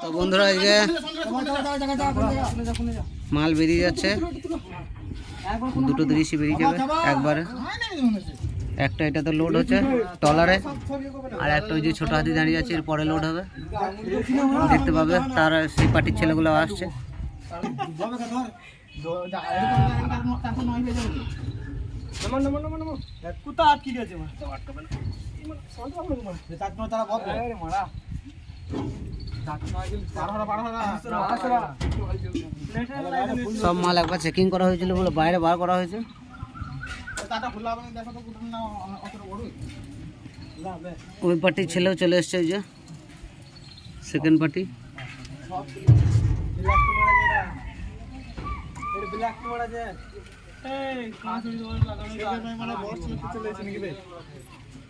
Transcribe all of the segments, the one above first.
তো বন্ধুরা আজকে মাল বেরিয়ে যাচ্ছে। দুটো দৃশ্য বেরিয়ে যাবে, একবারে। একটা এটা তো লোড হচ্ছে টলারে আর একটা ওই যে ছোট হাতি দাঁড়িয়ে আছে এরপরে লোড হবে। দেখতে পাবে, তার সেই পার্টির ছেলেগুলো আসছে। সব মাল একবার চেকিং করা হয়েছিল বলে বাইরে বার করা হয়েছে। ওই পার্টির ছেলেও চলে এসছে ওই যে। সেকেন্ড পার্টি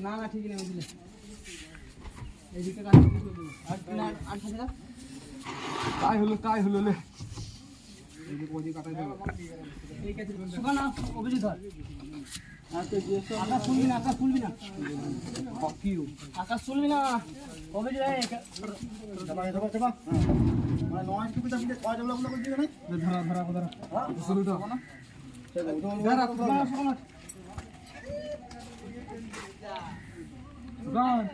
না না ঠিক না এইদিকে তাই হলো তাই হলো অভিজিৎ ধর আকাশ শুনবি না আকাশ শুনবি না আকাশ শুনবি না অভিজিৎ ধরা ধরা ধরা শুরু তো গান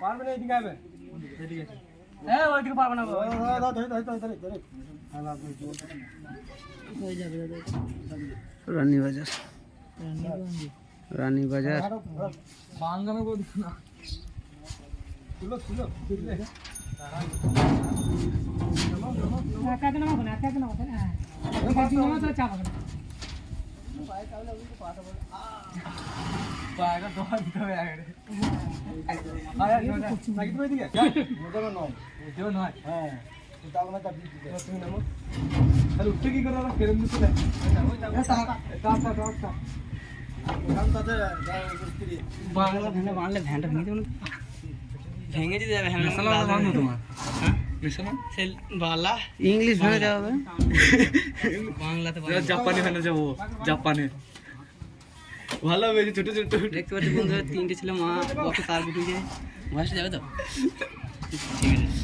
পারবে না এদিকে আবে এদিকে এই, ওইদিকে পারব না গো। রানী বাজার রানী বাজার বাঙ্গানো করে দিও না তুলো ভেঙে ভেঙে ভেঙে দিতে যাবে তোমার বাংলা ইংলিশ ভেঙে হবে বাংলাতে। জাপানি ফ্যানে যাব জাপানে। ভালো হবে ছোট ছোট। দেখতে পাচ্ছি বন্ধুরা তিনটে ছিল মা বাবা তার গুটিয়ে বয়সে যাবে তো? ঠিক আছে।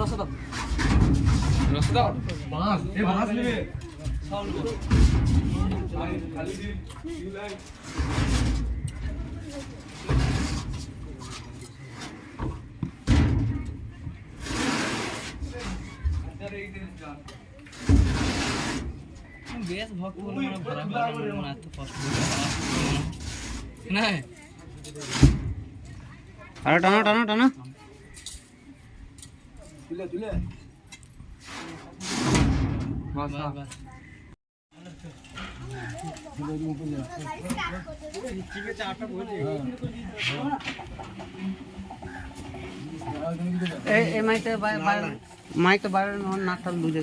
রসদ রাস্তা বাস এ বাস নেবে খালি দিন জুলাই বেশ ভক্ত বলে মনে ভরা ভরা মনে এত কষ্ট না আরে টানো টানো টানো। তুলে তুলে। বাস বাস এই এই মাইতে মাইকে বাইরে নাকটা বুঝে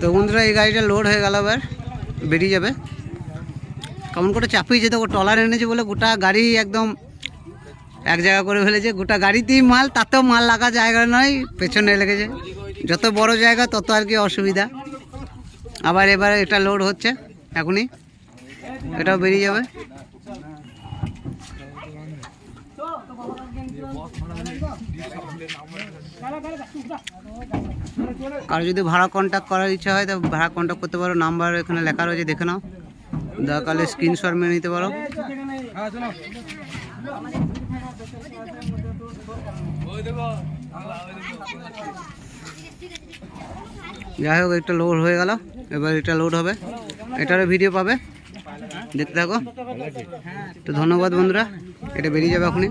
তো বন্ধুরা, এই গাড়িটা লোড হয়ে গেল এবার। বেরিয়ে যাবে। কেমন করে চাপিয়ে যেতে ও টলার এনেছে বলে গোটা গাড়ি একদম এক জায়গা করে ফেলেছে। গোটা গাড়িতেই মাল, তাতেও মাল লাগা জায়গা নয়, পেছনে লেগেছে। যত বড় জায়গা, তত আর কি অসুবিধা। আবার এবার এটা লোড হচ্ছে, এখনই। এটাও বেরিয়ে যাবে। কারও যদি ভাড়া কন্ট্যাক্ট করার ইচ্ছা হয়, তো ভাড়া কন্ট্যাক্ট করতে পারো। নাম্বার এখানে লেখা রয়েছে, দেখে নাও। দরকারে স্ক্রিনশট মেরে নিতে পারো। যাই হোক, একটা লোড হয়ে গেল। এবার এটা লোড হবে। এটারও ভিডিও পাবে। দেখতে থাকো। তো ধন্যবাদ বন্ধুরা। এটা বেরিয়ে যাবে এখনই।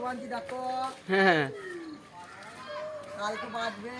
বাঁধছি দেখো। হ্যাঁ কালকে বাঁধবে